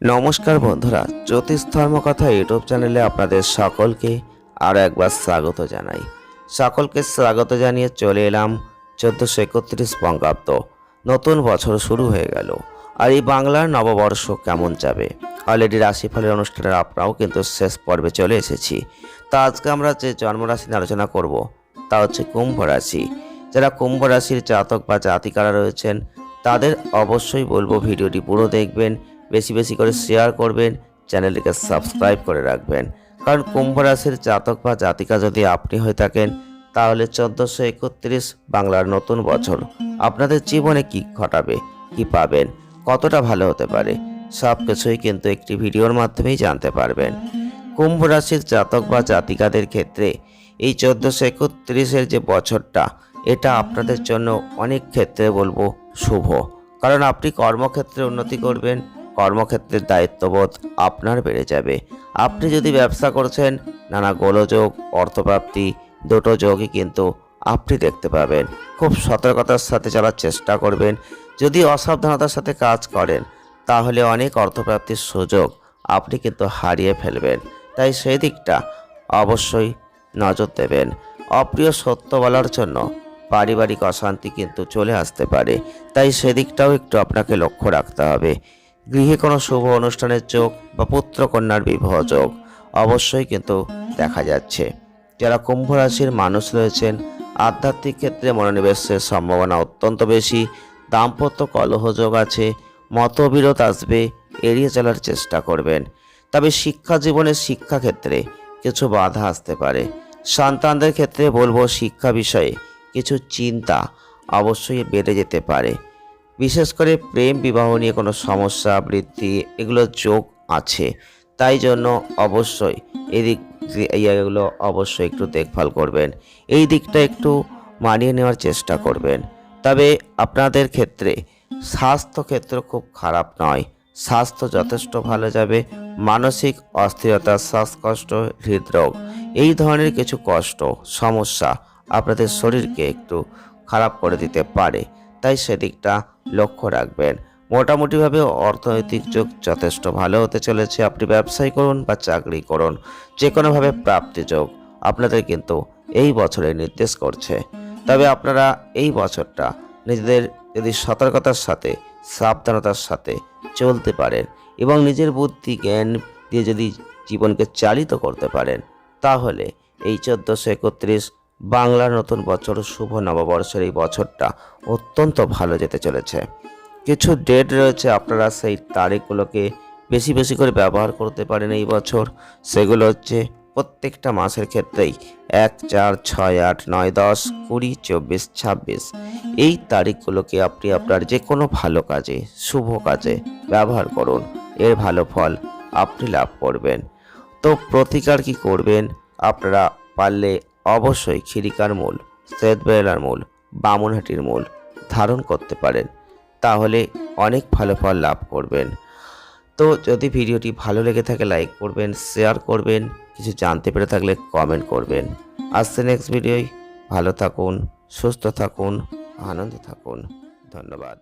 নমস্কার বন্ধুরা, জ্যোতিষ ধর্মকথা ইউটিউব চ্যানেলে আপনাদের সকলকে আরও একবার স্বাগত জানাই। সকলকে স্বাগত জানিয়ে চলে এলাম চোদ্দোশো একত্রিশ বঙ্গাব্দ। নতুন বছর শুরু হয়ে গেল। আর এই বাংলার নববর্ষ কেমন যাবে? অলরেডি রাশিফলের অনুষ্ঠানের আপনারাও কিন্তু শেষ পর্বে চলে এসেছি। তা আজকে আমরা যে জন্মরাশি নিয়ে আলোচনা করব, তা হচ্ছে কুম্ভ রাশি। যারা কুম্ভ রাশির জাতক বা জাতিকারা রয়েছেন তাদের অবশ্যই বলব ভিডিওটি পুরো দেখবেন, বেশি বেশি করে শেয়ার করবেন, চ্যানেলটিকে সাবস্ক্রাইব করে রাখবেন। কারণ কুম্ভ রাশির জাতক বা জাতিকা যদি আপনি হয়ে থাকেন, তাহলে চোদ্দোশো একত্রিশ বাংলার নতুন বছর আপনাদের জীবনে কি ঘটাবে, কি পাবেন, কতটা ভালো হতে পারে সব কিছুই কিন্তু একটি ভিডিওর মাধ্যমেই জানতে পারবেন। কুম্ভ রাশির জাতক বা জাতিকাদের ক্ষেত্রে এই চোদ্দোশো একত্রিশের যে বছরটা এটা আপনাদের জন্য অনেক ক্ষেত্রে বলব শুভ। কারণ আপনি কর্মক্ষেত্রে উন্নতি করবেন, কর্মক্ষেত্রের দায়িত্ববোধ আপনার বেড়ে যাবে। আপনি যদি ব্যবসা করছেন, নানা গোলযোগ, অর্থপ্রাপ্তি, দুটো যোগই কিন্তু আপনি দেখতে পাবেন। খুব সতর্কতার সাথে চলার চেষ্টা করবেন। যদি অসাবধানতার সাথে কাজ করেন, তাহলে অনেক অর্থপ্রাপ্তির সুযোগ আপনি কিন্তু হারিয়ে ফেলবেন। তাই সেই দিকটা অবশ্যই নজর দেবেন। অপ্রিয় সত্য বলার জন্য পারিবারিক অশান্তি কিন্তু চলে আসতে পারে। তাই সেদিকটাও একটু আপনাকে লক্ষ্য রাখতে হবে। গৃহে কোনো শুভ অনুষ্ঠানের যোগ বা পুত্র কন্যার বিবাহ যোগ অবশ্যই কিন্তু দেখা যাচ্ছে। যারা কুম্ভ রাশির মানুষ রয়েছেন, আধ্যাত্মিক ক্ষেত্রে মনোনিবেশের সম্ভাবনা অত্যন্ত বেশি, দাম্পত্য কলহ যোগ আছে, মতবিরোধ আসবে, এড়িয়ে চলার চেষ্টা করবেন। তবে শিক্ষা জীবনের শিক্ষা ক্ষেত্রে কিছু বাধা আসতে পারে। সন্তানদের ক্ষেত্রে বলব শিক্ষা বিষয়ে কিছু চিন্তা অবশ্যই বেড়ে যেতে পারে। বিশেষ করে প্রেম, বিবাহ নিয়ে কোনো সমস্যা বৃদ্ধি এগুলো যোগ আছে। তাই জন্য অবশ্যই এদিক জায়গাগুলো অবশ্যই একটু দেখভাল করবেন। এই দিকটা একটু মানিয়ে নেওয়ার চেষ্টা করবেন। তবে আপনাদের ক্ষেত্রে স্বাস্থ্য ক্ষেত্র খুব খারাপ নয়। স্বাস্থ্য যথেষ্ট ভালো যাবে। মানসিক অস্থিরতা, শ্বাসকষ্ট, হৃদরোগ এই ধরনের কিছু কষ্ট, সমস্যা আপনাদের শরীরকে একটু খারাপ করে দিতে পারে, তাই সেদিকটা লক্ষ্য রাখবেন। মোটামুটিভাবে অর্থনৈতিক যোগ যথেষ্ট ভালো হতে চলেছে, আপনি ব্যবসায় করুন বা চাকরি করুন যে কোনোভাবে প্রাপ্তি যোগ আপনাদের কিন্তু এই বছরে নির্দেশ করছে। তবে আপনারা এই বছরটা নিজেদের যদি সতর্কতার সাথে, সাবধানতার সাথে চলতে পারেন এবং নিজের বুদ্ধি, জ্ঞান দিয়ে যদি জীবনকে চালিত করতে পারেন, তাহলে এই চোদ্দোশো একত্রিশ বাংলার নতুন বছর শুভ নববর্ষের এই বছরটা অত্যন্ত ভালো যেতে চলেছে। কিছু ডেট রয়েছে, আপনারা সেই তারিখগুলোকে বেশি বেশি করে ব্যবহার করতে পারেন এই বছর। সেগুলো হচ্ছে প্রত্যেকটা মাসের ক্ষেত্রেই এক, চার, ছয়, আট, নয়, দশ, কুড়ি, চব্বিশ, ছাব্বিশ। এই তারিখগুলোকে আপনি আপনার যে কোনো ভালো কাজে, শুভ কাজে ব্যবহার করুন। এর ভালো ফল আপনি লাভ করবেন। তো প্রতিকার কি করবেন? আপনারা পারলে অবশ্যই খিরিকার মূল, শ্বেতবেলার মূল, বামুনহাটির মূল ধারণ করতে পারেন। তাহলে অনেক ভালো ফল লাভ করবেন। তো যদি ভিডিওটি ভালো লেগে থাকে লাইক করবেন শেয়ার করবেন, কিছু জানতে পেরে থাকলে কমেন্ট করবেন। আসছে নেক্সট ভিডিওয় ভালো থাকুন, সুস্থ থাকুন, আনন্দে থাকুন। ধন্যবাদ।